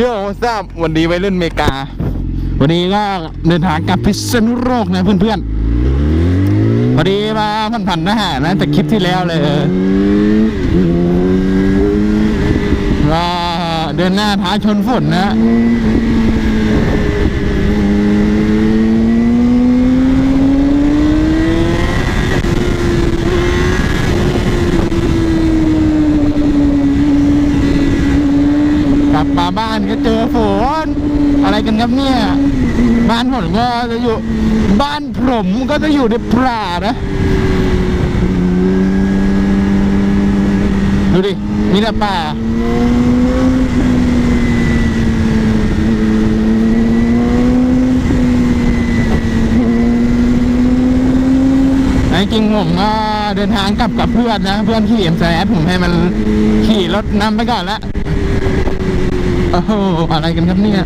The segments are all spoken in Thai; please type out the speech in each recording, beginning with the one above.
โย่ทราบวันนี้ไปเล่นเมกา วันนี้ก็เดินทางกลับพิษณุโลกนะเพื่อนๆพอดีมาพันพันๆนะฮะนะแต่คลิปที่แล้วเลยเออก็เดินหน้าท้าชนฝนนะ บมาบ้านก็เจอฝนอะไรกันครับเนี่ยบ้านผมก็จะอยู่บ้านผมก็จะอยู่ในป่านะดูดิมีแต่ป่าไอ้จริงผมก็เดินทางกลับกับเพื่อนนะ เพื่อนขี่เอ็มแซผมให้มันขี่รถนำไปก่อนละ โอ้โหอะไรกันครับเนี่ย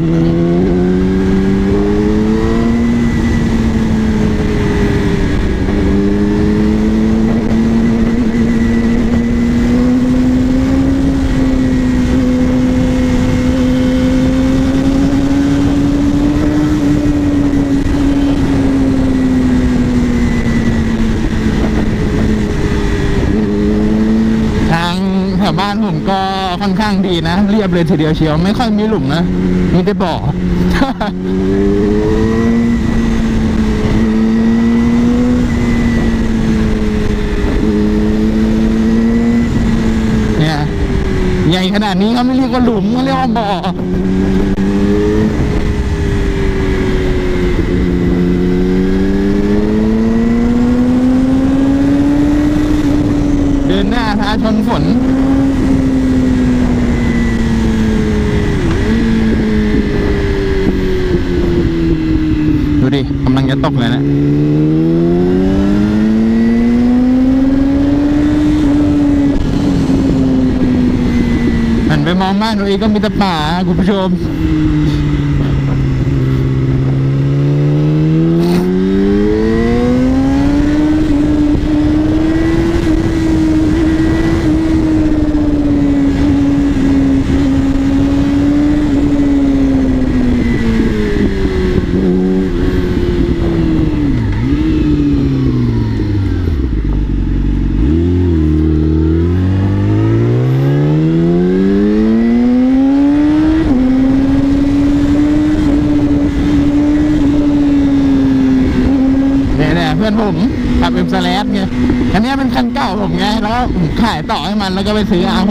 ทางแถวบ้านผมก็ค่อนข้างดีนะ ยบเลยทีเดียวเชียวไม่ค่อยมีหลุมนะ มีแต่บ่อเนี่ยใหญ่ขนาดนี้เขาไม่เรียกว่าหลุมเขาเรียกว่าบ่อ เดินหน้าท้าชนฝน ดูดิกำลัง จะตกเลยนะหันไปมองบ้านตัวเองก็มีแต่ป่าคุณผู้ชม กับเอ็มสแลสไงอันนี้เป็นคันเก่าผมไง แล้วผมขายต่อให้มันแล้วก็ไปซื้อ R6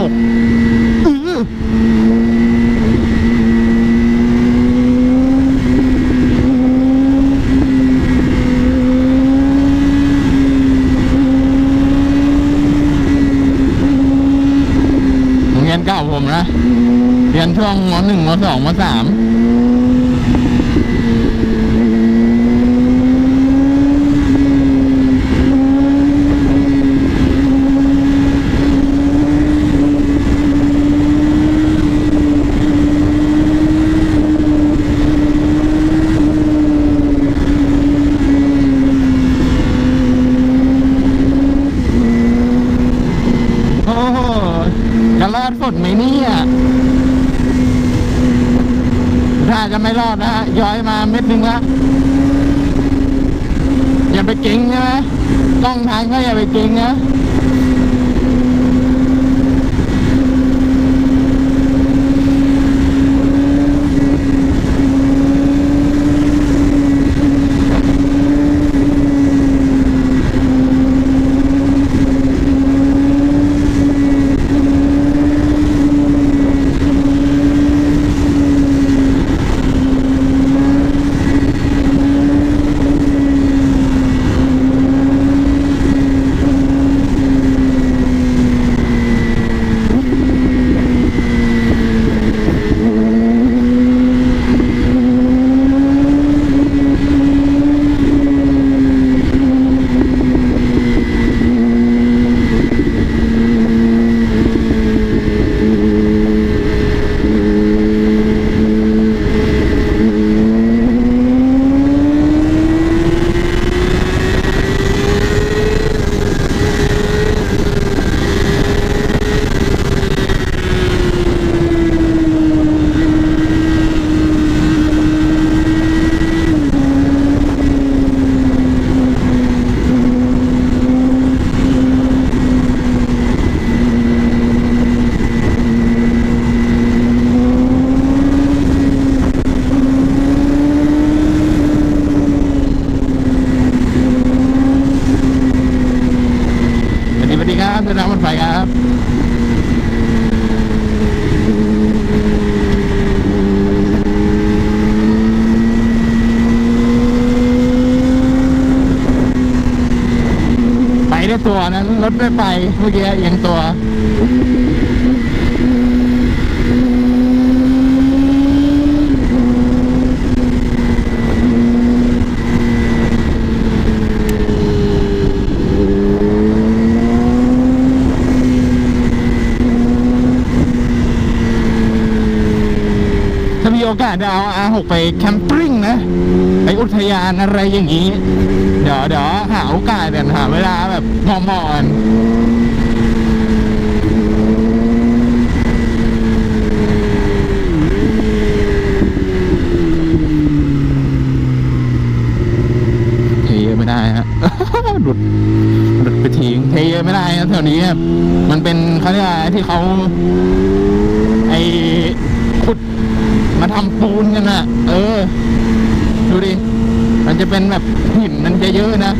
เรียนเก่าผมนะ เรียนช่วงม .1 ม .2 ม .3 เก่งใช่ไหมตั้งทางก็อย่าไปเก่งนะ โนั้นรถไม่ไปเมื่อกี้เอียงตัว อกาสจะเอา R6 ไปแคมปิ้งนะไปอุทยานอะไรอย่างนี้ เดี๋ยวเดี๋ยวหาโอกาสเดี๋ยวหาเวลาแบบเหมาะๆกันเทเยอะไม่ได้ฮะหลุดหลุดไปทิ้งเทเยอะไม่ได้นะแถวนี้มันเป็นเขาเรียกอะไรที่เขาไอขุด มาทำปูนกันน่ะเออ ดูดิ มันจะเป็นแบบหินมันจะเยอะนะ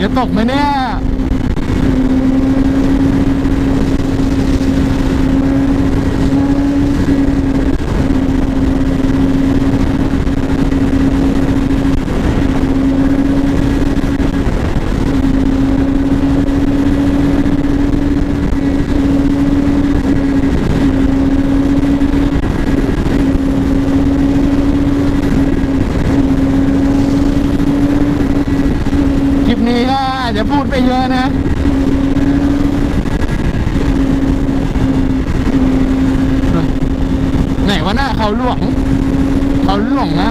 อ๋อฝนจะตกไหมเนี่ย คลิปนี้ก็อาจจะพูดไปเยอะนะ ไห นวะน่ะเขาหลวง เขาหลวงนะ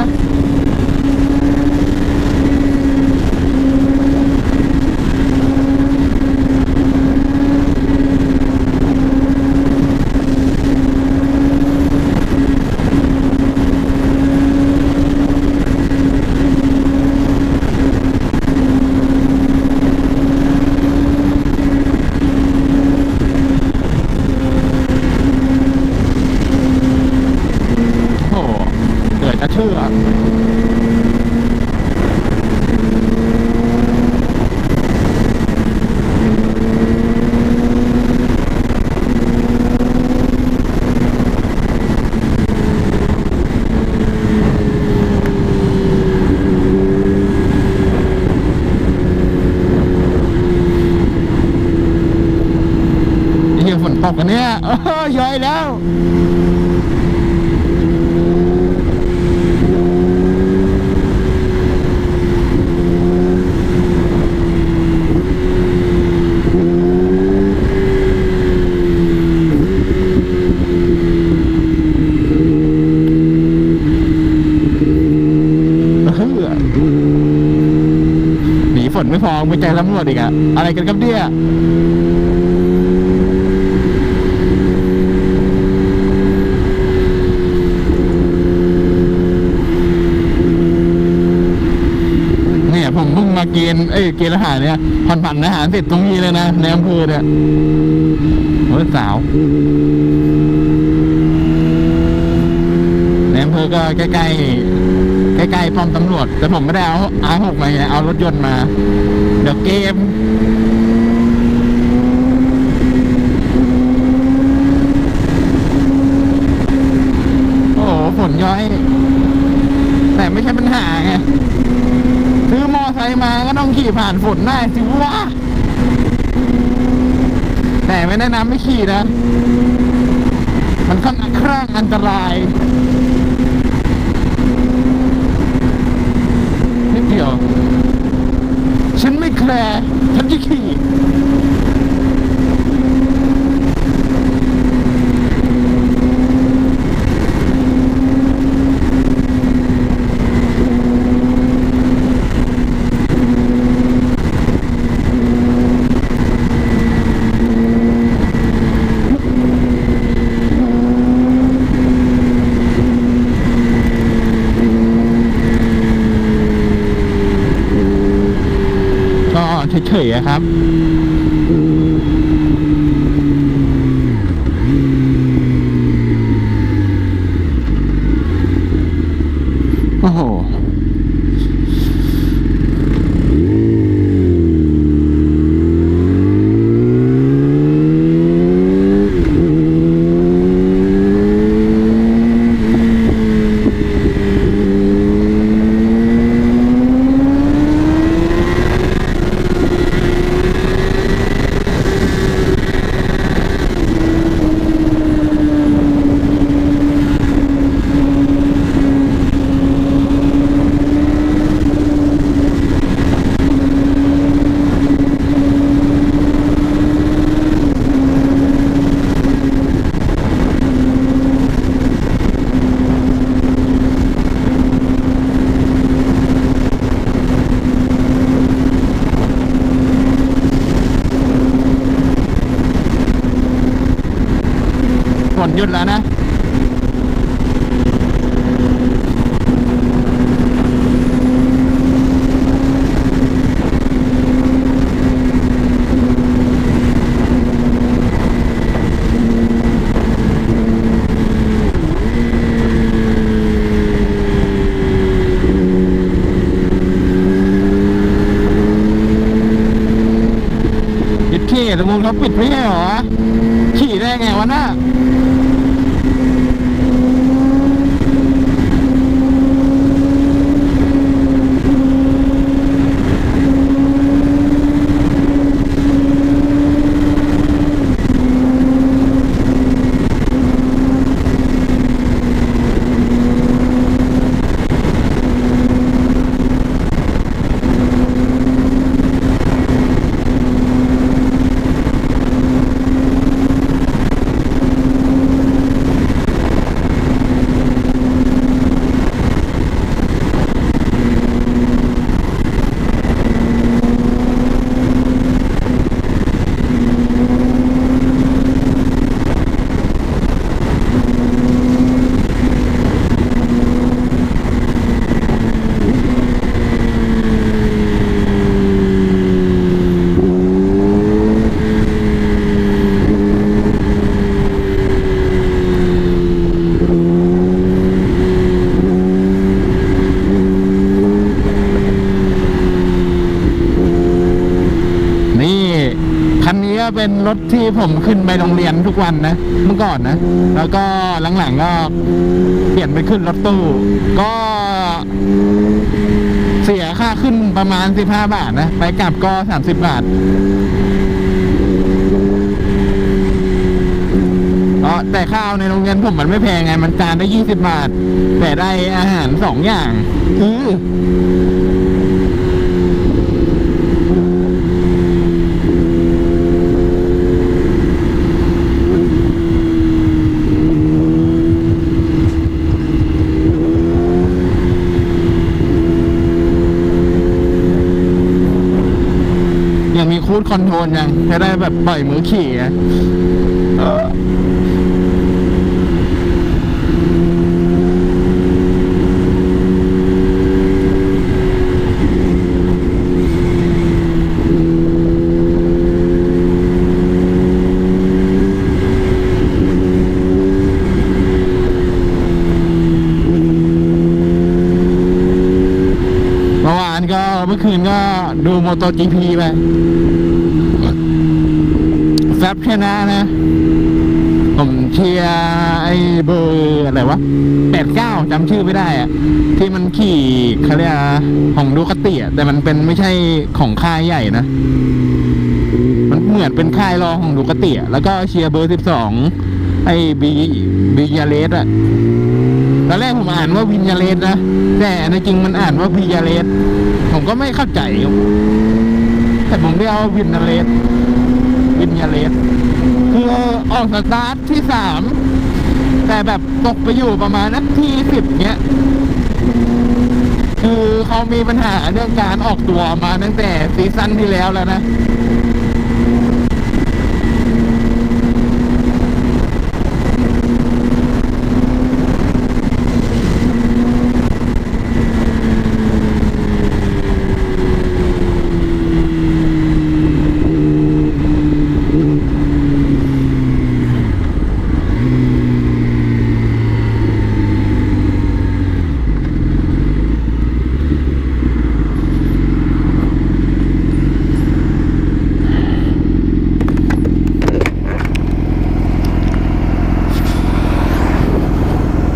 โอ้โห เหลือจะเชื่อ เฮียฝนตกกันเนี่ย เออย้อยแล้ว เน ไม่พอไม่ใจตำรวจอีกอะอะไรกันครับเนี่ยเนี่ยผมเพิ่งมาเกณฑ์เอ้ยเกณฑ์ทหารเนี่ยผ่อนผันทหารเสร็จตรงนี้เลยนะในอำเภอเนี่ยโอ้ยสาวในอำเภอก็ใกล้ๆ ใกล้ๆป้อมตำรวจ แต่ผมไม่ได้เอาอาหกมาไงเอารถยนต์มา เดี๋ยวเกมโอ้โหฝนย้อย แต่ไม่ใช่ปัญหาไงซื้อมอไซค์มาก็ต้องขี่ผ่านฝนได้สิวะแต่ไม่แนะนำไม่ขี่นะ มันค่อนข้างอันตราย นิด เดียวฉันไม่แคร์ฉันจะขี่ ก็เฉยๆอะครับ โอ้โห ฝน หยุดแล้วนะยึดขี่ตรงนู้นเขาปิดไม่ใช่หรอ ขี่ได้ไงวะน่ะ นี่คันนี้ก็ เป็นรถที่ผมขึ้นไปโรงเรียนทุกวันนะ เมื่อก่อนนะ แล้วก็หลังๆก็เปลี่ยนไปขึ้นรถตู้ ก็เสียค่าขึ้นประมาณ 15 บาทนะ ไปกลับก็ 30 บาทแต่ข้าวในโรงเรียนผมมันไม่แพงไง มันจานได้ 20 บาท แต่ได้อาหารสองอย่างคือ น คู ดคอนโทรลยัง จะได้แบบปล่อยมือขี่ไงเมื่อวานก็เมื่อคืนก็ดูโมโตจีพีไป แฟบชนะนะ ผมเชียร์ไอ้เบอร์อะไรวะแปดเก้าจำชื่อไม่ได้อะที่มันขี่เขาเรียกอะของดูคาติอะแต่มันเป็นไม่ใช่ของค่ายใหญ่นะ มันเหมือนเป็นค่ายรองของดูคาติอะแล้วก็เชียร์เบอร์สิบสองไอ้บีบียาเลสอะตอนแรกผมอ่านว่าวินยาเลสนะ แต่ในจริงมันอ่านว่าบียาเลสผมก็ไม่เข้าใจ แต่ผมเรียกว่าวินยาเลส วินยาเลสคือออกสตาร์ทที่สามแต่แบบตกไปอยู่ประมาณนักที่สิบเนี้ย คือเขามีปัญหาเรื่องการออกตัวมาตั้งแต่ซีซั่นที่แล้วแล้วนะ